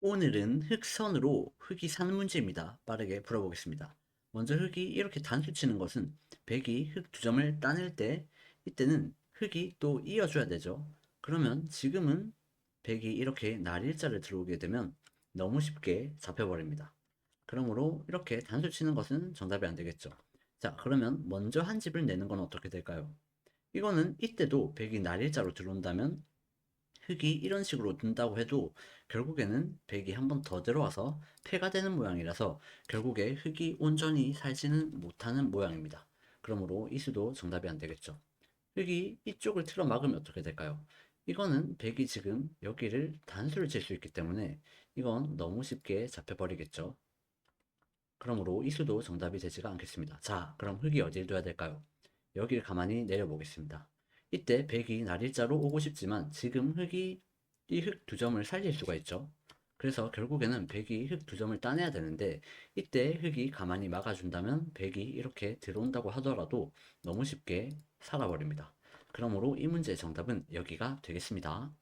오늘은 흑선으로 흑이 사는 문제입니다. 빠르게 풀어보겠습니다. 먼저 흑이 이렇게 단수 치는 것은 백이 흑 두 점을 따낼 때 이때는 흑이 또 이어줘야 되죠. 그러면 지금은 백이 이렇게 날 일자를 들어오게 되면 너무 쉽게 잡혀버립니다. 그러므로 이렇게 단수 치는 것은 정답이 안 되겠죠. 자, 그러면 먼저 한 집을 내는 건 어떻게 될까요? 이거는 이때도 백이 날 일자로 들어온다면 흑이 이런 식으로 둔다고 해도 결국에는 백이 한 번 더 들어와서 패가 되는 모양이라서 결국에 흑이 온전히 살지는 못하는 모양입니다. 그러므로 이 수도 정답이 안 되겠죠. 흑이 이쪽을 틀어 막으면 어떻게 될까요? 이거는 백이 지금 여기를 단수를 칠 수 있기 때문에 이건 너무 쉽게 잡혀버리겠죠. 그러므로 이 수도 정답이 되지가 않겠습니다. 자, 그럼 흑이 어디를 둬야 될까요? 여기를 가만히 내려보겠습니다. 이때 백이 날일자로 오고 싶지만 지금 흑이 이 흑 두 점을 살릴 수가 있죠. 그래서 결국에는 백이 흑 두 점을 따내야 되는데 이때 흑이 가만히 막아준다면 백이 이렇게 들어온다고 하더라도 너무 쉽게 살아버립니다. 그러므로 이 문제의 정답은 여기가 되겠습니다.